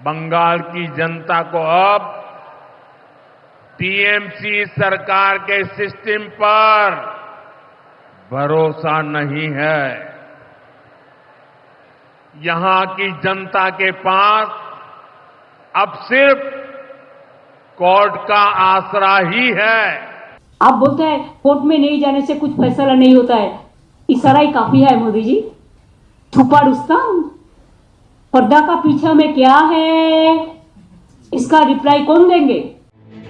बंगाल की जनता को अब टीएमसी सरकार के सिस्टम पर भरोसा नहीं है। यहाँ की जनता के पास अब सिर्फ़ कोर्ट का आसरा ही है। आप बोलते हैं, कोर्ट में नहीं जाने से कुछ फैसला नहीं होता है। इशारा ही काफ़ी है मोदी जी। छुपा रुस्तम पर्दा का पीछा में क्या है इसका रिप्लाई कौन देंगे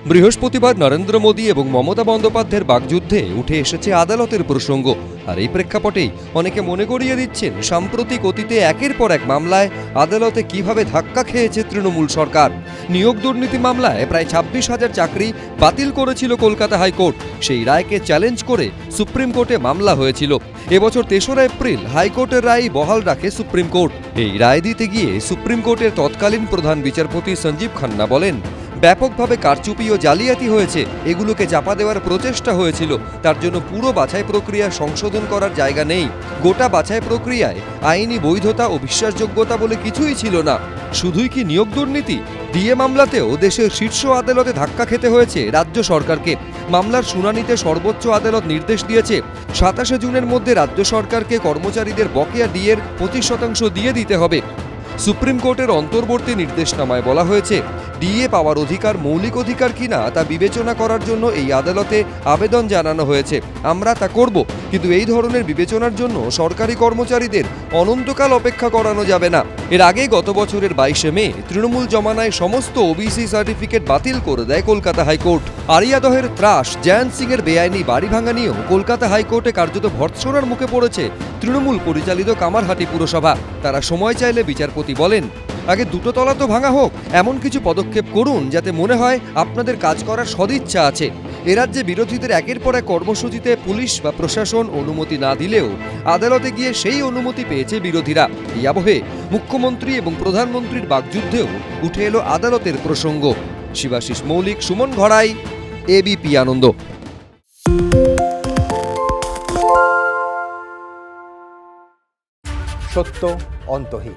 বৃহস্পতিবার নরেন্দ্র মোদী এবং মমতা বন্দ্যোপাধ্যায়ের বাগযুদ্ধে উঠে এসেছে আদালতের প্রসঙ্গ আর এই প্রেক্ষাপটেই অনেকে মনে করিয়ে দিচ্ছেন সাম্প্রতিক অতীতে একের পর এক মামলায় আদালতে কিভাবে ধাক্কা খেয়েছে তৃণমূল সরকার নিয়োগ দুর্নীতি মামলায় প্রায় ছাব্বিশ হাজার চাকরি বাতিল করেছিল কলকাতা হাইকোর্ট সেই রায়কে চ্যালেঞ্জ করে সুপ্রিম কোর্টে মামলা হয়েছিল এবছর তেসরা এপ্রিল হাইকোর্টের রায় বহাল রাখে সুপ্রিম কোর্ট এই রায় দিতে গিয়ে সুপ্রিম কোর্টের তৎকালীন প্রধান বিচারপতি সঞ্জীব খান্না বলেন, ব্যাপকভাবে কারচুপি ও জালিয়াতি হয়েছে, এগুলোকে চাপা দেওয়ার প্রচেষ্টা হয়েছিল, তার জন্য পুরো বাছাই প্রক্রিয়া সংশোধন করার জায়গা নেই, গোটা বাছাই প্রক্রিয়ায় আইনি বৈধতা ও বিশ্বাসযোগ্যতা বলে কিছুই ছিল না, শুধুই কি নিয়োগ দুর্নীতি? ডিএ মামলাতেও দেশের শীর্ষ আদালতে ধাক্কা খেতে হয়েছে রাজ্য সরকারকে। মামলার শুনানিতে সর্বোচ্চ আদালত নির্দেশ দিয়েছে, সাতাশে জুনের মধ্যে রাজ্য সরকারকে কর্মচারীদের বকেয়া ডিএর পঁচিশ শতাংশ দিয়ে দিতে হবে। সুপ্রিম কোর্টের অন্তর্বর্তী নির্দেশনামায় বলা হয়েছে ডিএ পাওয়ার অধিকার, মৌলিক অধিকার কিনা তা বিবেচনা করার জন্য এই আদালতে আবেদন জানানো হয়েছে। আমরা তা করব, কিন্তু এই ধরনের বিবেচনার জন্য সরকারি কর্মচারীদের অনন্তকাল অপেক্ষা করানো যাবে না। এর আগে গত বছরের বাইশে মে, তৃণমূল জমানায় সমস্ত ওবিসি সার্টিফিকেট বাতিল করে দেয় কলকাতা হাইকোর্ট। আরিয়াদহের ত্রাস, জয়ন্ত সিং এর বেআইনি বাড়ি ভাঙা নিয়েও কলকাতা হাইকোর্টে কার্যত ভর্ৎসনার মুখে পড়েছে তৃণমূল পরিচালিত কামারহাটি পুরসভা। তারা সময় চাইলে বিচারপতি বলেন আগে দুটো তলা তো ভাঙা হোক। এমন কিছু পদক্ষেপ করুন যাতে মনে হয় আপনাদের কাজ করার সদিচ্ছা আছে। এ রাজ্যে বিরোধীদের একের পর এক কর্মসূচিতে পুলিশ বা প্রশাসন অনুমতি না দিলেও আদালতে গিয়ে সেই অনুমতি পেয়েছে বিরোধীরা। এই আবহে মুখ্যমন্ত্রী এবং প্রধানমন্ত্রীর বাগযুদ্ধেও উঠে এলো আদালতের প্রসঙ্গ। শিবাশিস মৌলিক, সুমন ঘড়াই এবিপি আনন্দ। সত্য, অন্তহীন।